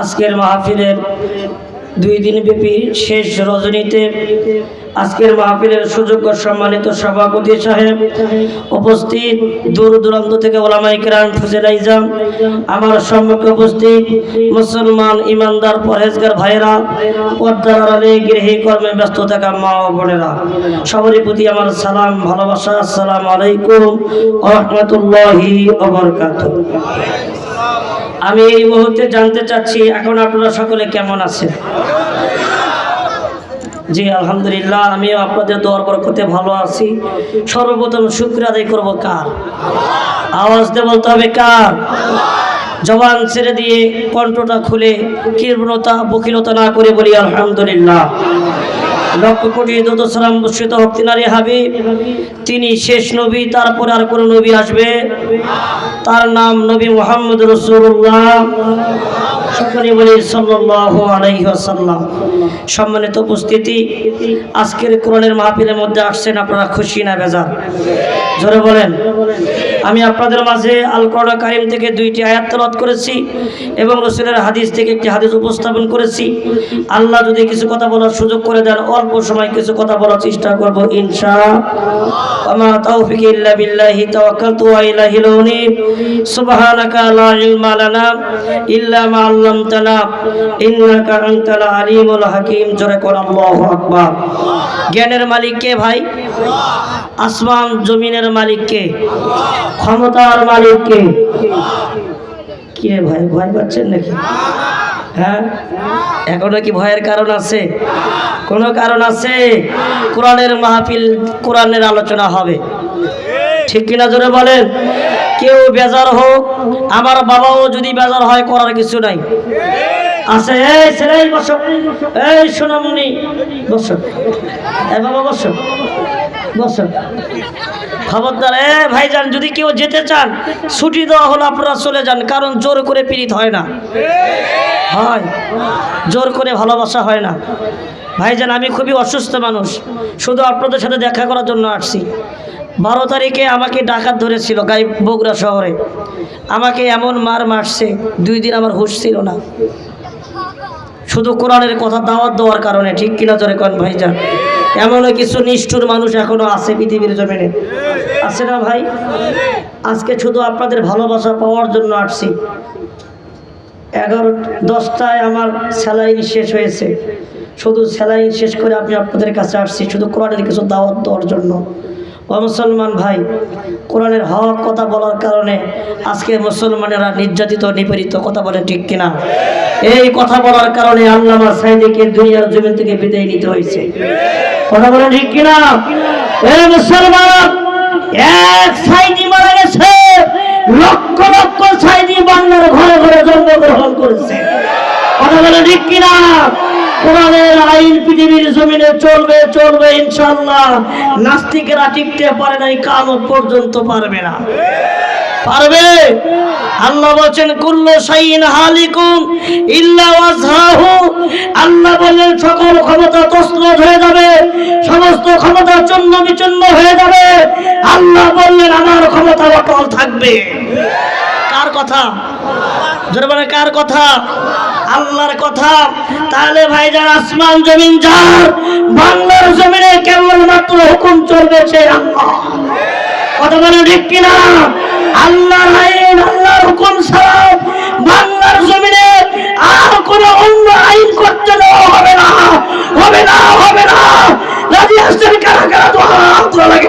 আজকের মাহফিলের দুই দিন ব্যাপী শেষ রজনীতে আজকের মাহফিলের সুযোগ্য সম্মানিত সভাপতি সাহেব উপস্থিত দূর দূরান্ত থেকে ওলামাই কেরাম ফুজেল আইজাম আমার সম্মুখে উপস্থিত মুসলমান ইমানদার পরহেজগার ভাইরা পর্দার আড়ালে গৃহী কর্মে ব্যস্ত থাকা মা ও বোনেরা, সবারই প্রতি আমার সালাম, ভালোবাসা, আসসালামু আলাইকুম রহমতুল্লাহি অবরকাতুহ আমি এই মুহূর্তে জানতে চাচ্ছি, এখন আপনারা সকলে কেমন আছেন? জি, আলহামদুলিল্লাহ, আমিও আপনাদের দোয়ার বরকতে ভালো আছি। সর্বপ্রথম শুক্র আদায় করব কার? আওয়াজ দিয়ে বলতে হবে কার? জবান ছেড়ে দিয়ে কণ্ঠটা খুলে কীর্ণতা বকিলতা না করে বলি আলহামদুলিল্লাহ। লক্ষ কোটি দত সালাম হক্তিনারী হাবিব। তিনি শেষ নবী, তারপরে আর কোনো নবী আসবে? তার নাম নবী মোহাম্মদ রসুল্লাহ সম্মানিত উপস্থিতি, আজকের কোরআনের মাহফিলের মধ্যে আসছেন আপনারা খুশি না বেজার? জোরে বলেন। আমি আপনাদের মাঝে আল কোরআন কারিম থেকে দুইটি আয়াত তেলাওয়াত করেছি এবং রসুলের হাদিস থেকে একটি হাদিস উপস্থাপন করেছি। আল্লাহ যদি কিছু কথা বলার সুযোগ করে দেন, অল্প সময় কিছু কথা বলার চেষ্টা করব ইনশা ইল্লা ইল্লা হাকিম। জোরে জ্ঞানের মালিক কে ভাই? আসমান, জমিনের মালিক কে? ক্ষমতার মালিক কে কি ভাই, ভয় পাচ্ছেন নাকি? হ্যাঁ? এখনও কি ভয়ের কারণ আছে? কোনো কারণ আছে? কোরআনের মাহফিল, কোরআনের আলোচনা হবে। ঠিক কিনা জোরে বলেন? কেউ বেজার হোক, আমার বাবাও যদি বেজার হয়, করার কিছু নাই। আছে, এই ছেলে বসো। এই সোনামণি, বসো। এই বাবা, বসো। বসো। খবরদার, এ ভাইজান, যদি কেউ যেতে চান, ছুটি দেওয়া হলো আপনারা চলে যান, কারণ জোর করে পীড়িত হয় না। হয়। জোর করে ভালোবাসা হয় না। ভাইজান, আমি খুবই অসুস্থ মানুষ, শুধু আপনাদের সাথে দেখা করার জন্য আসছি। বারো তারিখে আমাকে ডাকাত ধরেছিল গাই বগুড়া শহরে। আমাকে এমন মার মারছে, দুই দিন আমার হুশ ছিল না। শুধু কোরআনের কথা দাওয়াত দেওয়ার কারণে, ঠিক কিনা জোরে কন ভাইজান? এমনও কিছু নিষ্ঠুর মানুষ এখনও আছে পৃথিবীর জমিনে। আছে না ভাই? আজকে শুধু আপনাদের ভালোবাসা পাওয়ার জন্য আসছি। এগারো, দশটায় আমার স্যালাইন শেষ হয়েছে। শুধু স্যালাইন শেষ করে আমি আপনাদের কাছে আসছি, শুধু কোরআনের কিছু দাওয়াত দেওয়ার জন্য। ও মুসলমান ভাই, কোরআনের হক কথা বলার কারণে আজকে মুসলমানেরা নির্যাতিত, নিপীড়িত কথা বলে ঠিক কিনা? এই কথা বলার কারণে আল্লামা সাইদিকে দুনিয়ার জমিন থেকে বিদায় নিতে হয়েছে। কথা বলে ঠিক কিনা? এই মুসলমান, এক সাইদি মারা গেছে, লক্ষ লক্ষ সাইদি বাংলার ঘরে ঘরে জন্মগ্রহণ করেছে। কথা বলে ঠিক কিনা? কোরআনের আইন পৃথিবীর জমিনে চলবে চলবে ইনশাল্লাহ নাস্তিকেরা টিকতে পারে নাই, কামত পর্যন্ত পারবে না। পারবে? আল্লাহ বলছেন, কুল্লু শাইইন হালিকুম ইল্লা ওয়াজহাহু। আল্লাহ বলেন সকল ক্ষমতা তসনস হয়ে যাবে, সমস্ত ক্ষমতা চন্ন বিচন্ন হয়ে যাবে। আল্লাহ বললেন, আমার ক্ষমতা অটল থাকবে। কার কথা? জোরে কার কথা? আল্লাহর কথা। তাহলে ভাই যার আসমান জমিন যার, বাংলার জমিনে কেবলমাত্র হুকুম চলবে সে কথা বলে ঠিক কিনা? আল্লাহর আইন, আল্লাহর হুকুম ছাড়া বাংলার জমিনে আর কোনো অন্য আইন করতে হবে না। হবে না হবে না। রাজি আসছেন কারা কারা? তো হাত লাগি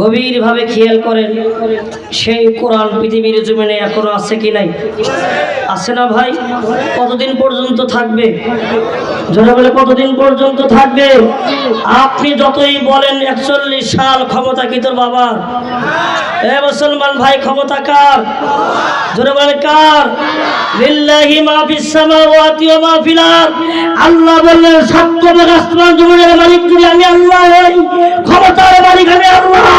গভীরভাবে খেয়াল করেন, সেই কোরআন পৃথিবীর জমিনে এখনও আছে কি নাই? আছে না ভাই? কতদিন পর্যন্ত থাকবে? জোরে বলে, কতদিন পর্যন্ত থাকবে? আপনি যতই বলেন, একচল্লিশ সাল ক্ষমতা কি তোর বাবা এ মুসলমান ভাই, ক্ষমতা কার? জোরে কার? আল্লাহ বললেন, সাত আসমান জমিনের মালিক যদি আমি আল্লাহ।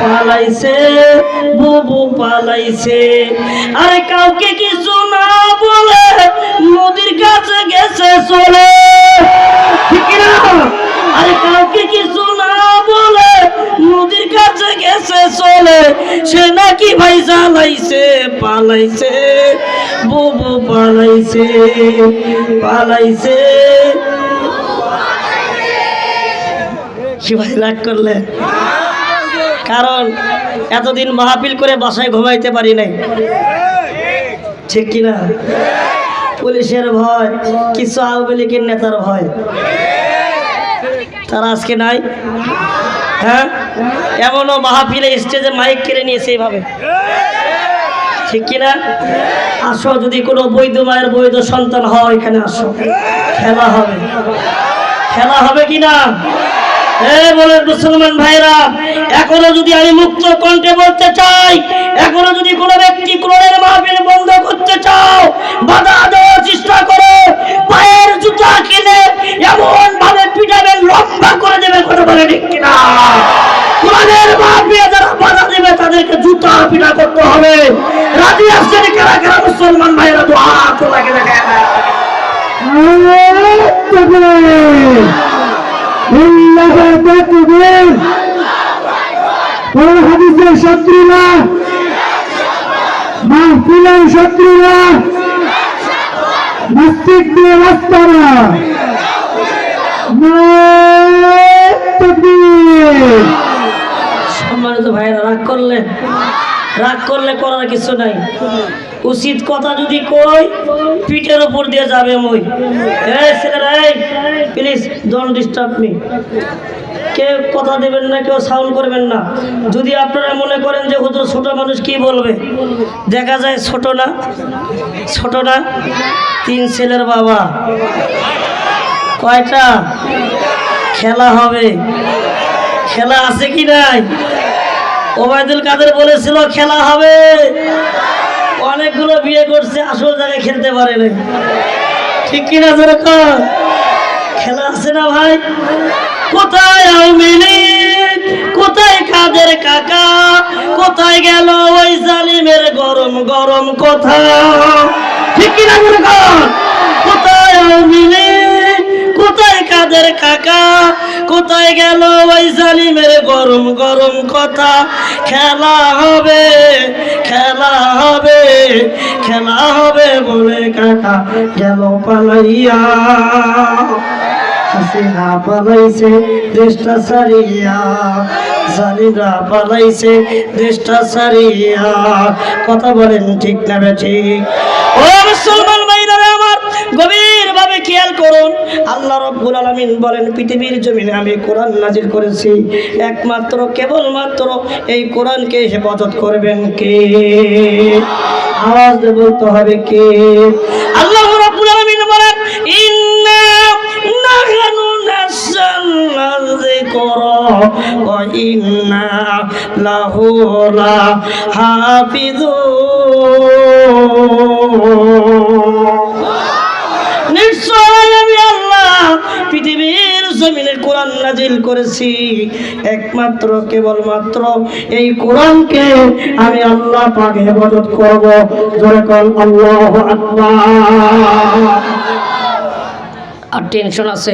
পালাইছে, বুবু পালাইছে। আরে কাউকে কিছু না বলে নদীর কাছে গেছে চলে। ঠিক আরে কাউকে কিছু না বলে নদীর কাছে গেছে চলে। সে নাকি ভাই জ্বালাইছে, পালাইছে, বুবু পালাইছে পালাইছে। কি ভাই রাগ করলে? কারণ এতদিন মাহফিল করে বাসায় ঘুমাইতে পারি নাই। ঠিক কিনা? পুলিশের ভয়, কিছু আওয়ামী লীগের নেতার ভয়। তারা আজকে নাই? হ্যাঁ? এমনও মাহফিলে স্টেজে মাইক কেড়ে নিয়েছে এইভাবে। ঠিক কিনা? আসো, যদি কোনো বৈধ মায়ের বৈধ সন্তান হয়, এখানে আসো। খেলা হবে। খেলা হবে কিনা? এ বলে মুসলমান ভাইরা, এখনও যদি আমি মুক্ত কণ্ঠে বলতে চাই, এখনও যদি কোনো ব্যক্তি ক্রোড়ের মাহফিল বন্ধ করতে চাও, বাধা চেষ্টা করো, পায়ের জুতা কিনে এমন ভাবে পিটাবে লম্বা করে দেবে কথা বলে ঠিক কিনা? যারা বাধা দেবে, তাদেরকে জুতা পিটা করতে হবে। রাজি আসছেন মুসলমান ভাইরা? কোরআন হাদিসের শত্রুরা মাহফিলের শত্রুরা মসজিদ দিয়ে নারায় তাকবীর সম্মানিত ভাইরা রাগ করলে রাগ করলে করার কিছু নাই। উচিত কথা যদি কই পিঠের উপর দিয়ে যাবে মই। প্লিজ ডোন্ট ডিস্টার্ব মি কেউ কথা দেবেন না, কেউ সাউন্ড করবেন না। যদি আপনারা মনে করেন যে হুজুর ছোট মানুষ কি বলবে? দেখা যায় ছোট না ছোট না, তিন ছেলের বাবা। কয়টা? খেলা হবে। খেলা আছে কি নাই? ওবায়দুল কাদের বলেছিল, খেলা হবে। অনেকগুলো বিয়ে করছে, আসল জায়গায় খেলতে পারে নাই। ঠিক কিনা যেরকম খেলা আছে না ভাই? কোথায় আওয়ামী? কোথায় কাদের কাকা? কোথায় গেল ওই জালিমের গরম গরম কথা? ঠিক কিনা যেরকম কাদের কাকা, কোথায় গেল ওই জালিমের গরম গরম কথা? খেলা হবে খেলা হবে খেলা হবে বলে কাকা গেল পালাইয়া। হাসিনা পালাইছে দেশটা সারিয়া জালিমরা পালাইছে দেশটা সারিয়া কথা বলেন ঠিক না বে ঠিক? ও মুসলমান খেয়াল করুন, আল্লাহ রব্বুল আলামিন বলেন, পৃথিবীর জমিনে আমি কোরআন নাজির করেছি। একমাত্র, কেবলমাত্র এই কোরআনকে হেফাজত করবেন কে? আওয়াজ বলতে হবে কে? আল্লাহ রব্বুল আলামিন বলেন, ইন্না নিশ্চয় আমি আল্লাহ পৃথিবীর জমিনে কোরআন নাজিল করেছি। একমাত্র, কেবলমাত্র এই কোরআনকে আমি আল্লাহ পাক হেফাজত করব। জোরে কল আল্লাহ আর টেনশন আছে?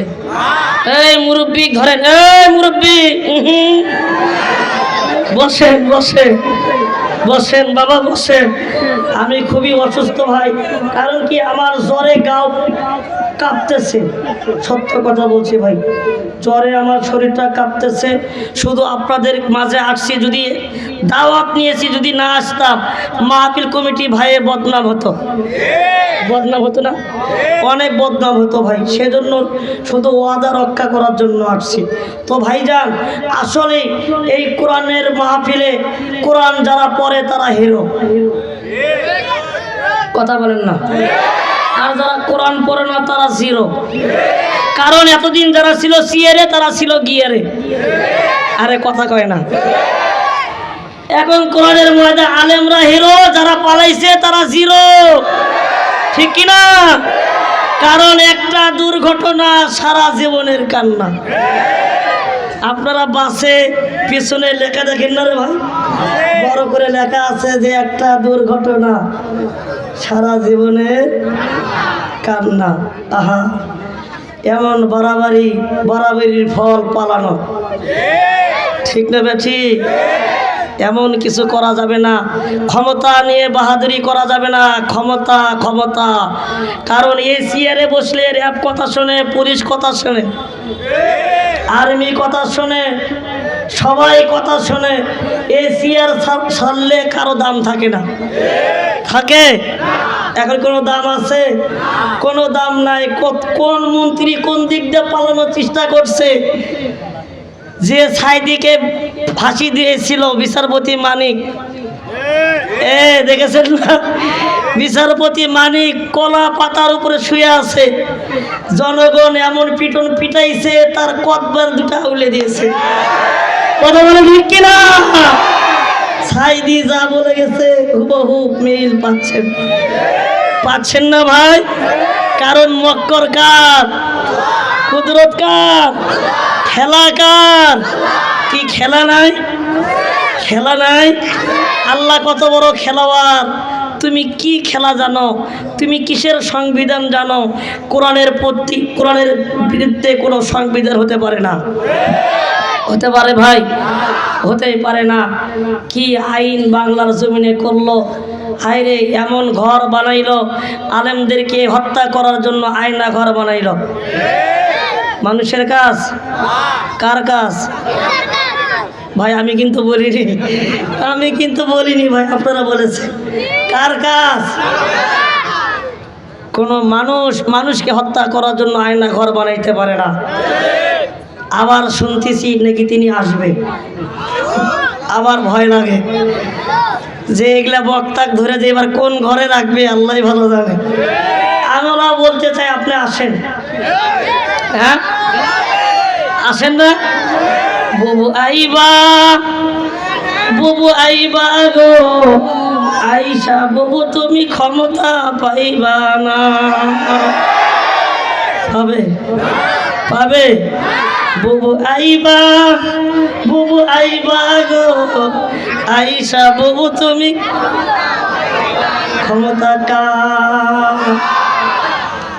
এই মুরব্বী, ধরেন, এই মুরব্বী উহুম। বসেন। বসেন বাবা বসেন। আমি খুবই অসুস্থ ভাই। কারণ কি আমার জ্বরে গাও কাঁপতেছে। সত্য কথা বলছি ভাই। জ্বরে আমার শরীরটা কাঁপতেছে। শুধু আপনাদের মাঝে আসছি, যদি দাওয়াত নিয়েছি, যদি না আসতাম, মাহফিল কমিটি ভাইয়ের বদনাম হতো। বদনাম হতো না? অনেক বদনাম হতো ভাই। সেজন্য শুধু ওয়াদা রক্ষা করার জন্য আসছি। তো ভাইজান, আসলে এই কোরআনের মাহফিলে কোরআন যারা পড়ে তারা হিরো। কথা বলেন না। আর যারা কোরআন পড়ে না, তারা জিরো কারণ এতদিন যারা ছিল সিয়ারে তারা ছিল গিয়ারে। আরে, কথা কয় না। এখন কোরআনের ময়দা আলেমরা হিরো যারা পালাইছে, তারা জিরো ঠিক কিনা কারণ একটা দুর্ঘটনা সারা জীবনের কান্না। আপনারা বাসে পিছনে লেখা দেখেন না রে ভাই? বড় করে লেখা আছে যে একটা দুর্ঘটনা, সারা জীবনে কান্না। আহা, এমন বাড়াবাড়ি, বাড়াবাড়ির ফল পালানো। ঠিক না বে ঠিক? এমন কিছু করা যাবে না। ক্ষমতা নিয়ে বাহাদুরি করা যাবে না। ক্ষমতা ক্ষমতা। কারণ এই চেয়ারে বসলে র্যাব কথা শোনে, পুলিশ কথা শোনে। আর্মি কথা শোনে, সবাই কথা শোনে এই চেয়ার সারলে কারও দাম থাকে না। থাকে? এখন কোনো দাম আছে? কোনো দাম নাই। কোন মন্ত্রী কোন দিক দিয়ে পালানোর চেষ্টা করছে? যে সাইদিকে ফাঁসি দিয়েছিল বিচারপতি মানিক। এ, দেখেছেন না? বিচারপতি মানিক কলা পাতার উপরে শুয়ে আছে। জনগণ এমন পিটন পিটাইছে, তার কতবার দুটা উলে দিয়েছে। কথা বলে ঠিক কিনা? সাইদি যা বলে গেছে, হুবহু মিল পাচ্ছেন। পাচ্ছেন না ভাই? কারণ মক্কর কার? কুদরত কার? খেলা কার? কি খেলা নাই? খেলা নাই? আল্লাহ কত বড় খেলোয়াড়। তুমি কি খেলা জানো? তুমি কিসের সংবিধান জানো? কোরআনের প্রতি, কোরআনের বিরুদ্ধে কোনো সংবিধান হতে পারে না। হতে পারে ভাই? হতেই পারে না। কি আইন বাংলার জমিনে করল? হায়রে এমন ঘর বানাইল, আলেমদেরকে হত্যা করার জন্য আয়না ঘর বানাইল। মানুষের কাজ? কার কাজ? ভাই, আমি কিন্তু বলিনি। আমি কিন্তু বলিনি ভাই, আপনারা বলেছেন। কার কাজ? কোনো মানুষ, মানুষকে হত্যা করার জন্য আয়না ঘর বানাইতে পারে না। আবার শুনতেছি নাকি তিনি আসবে। আবার ভয় লাগে। যে এগুলা বক্তাক ধরে যে এবার কোন ঘরে রাখবে আল্লাহ ভালো জানে। আমরা বলতে চাই, আপনি আসেন। হ্যাঁ? আসেন না? বুবু আইবা বুবু আইবা গো। আইসা বুবু, তুমি ক্ষমতা পাইবা না। পাবে? পাবে? বুবু আইবা বুবু আইবা গো। আইসা বুবু, তুমি ক্ষমতা কা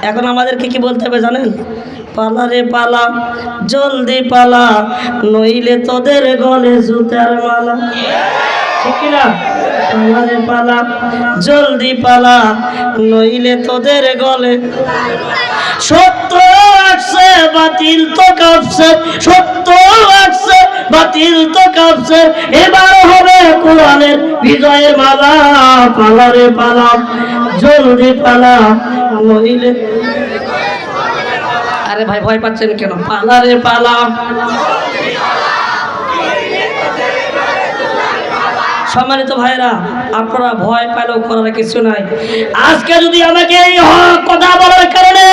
এখন আমাদেরকে কি বলতে হবে জানেন? পালা রে পালা, জলদি পালা, নইলে তোদের গলে জুতার মালা। ঠিক না পালা রে পালা, জলদি পালা, নইলে তোদের গলে। সত্য আসছে, বাতিল তো কাঁপছে। সত্য আসছে, বাতিল তো কাঁপছে। এবার হবে কোরআনের বিজয়ের মালা। পালা রে পালা, জলদি পালা, নইলে আরে ভাই ভয় পাচ্ছেন কেন? পালা রে পালা সম্মানিত ভাইরা আপনারা ভয় পেলেও করার কিছু নাই। আজকে যদি আমাকে এই কথা বলার কারণে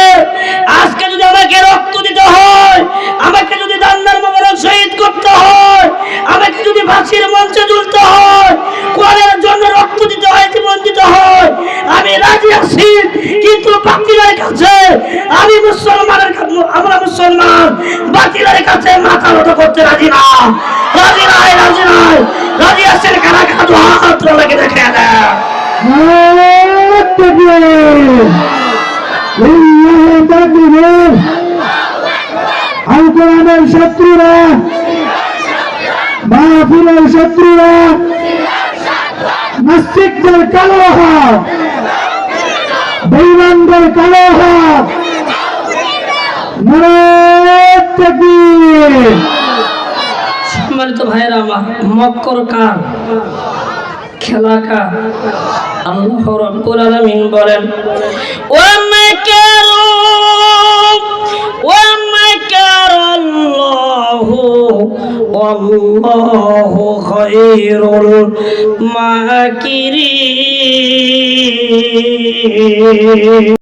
আজকে যদি আমাকে রক্ত দিতে হয়, আমাকে যদি দান্নার মোবারক শহীদ করতে হয়, আমাকে যদি ফাঁসির মঞ্চে ঝুলতে হয়, কোরআনের জন্য রক্ত দিতে হয়, জীবন দিতে হয়, আমি রাজি আছি, কিন্তু বাকিদের কাছে আমি মুসলমানের আমরা মুসলমান, বাকিদের কাছে মাথা নত করতে রাজি না। রাজি নাই রাজি নাই। রাজি আছেন কারা কারা হাত লাগে দেখে দেয় আল শত্রুরা মাহফিলের শত্রুরা নাস্তিকদের কালো হাত বেইমানদের কালো হাত। নারায়ণ তাকবীর সম্মানিত ভাইয়েরা, আমার মক্কর কার, খেলা কার? আল্লাহ রাব্বুল আলামিন বলেন, ওয়া মাকারু, ওয়া ওয়াল্লাহু খায়রুল মাকিরিন.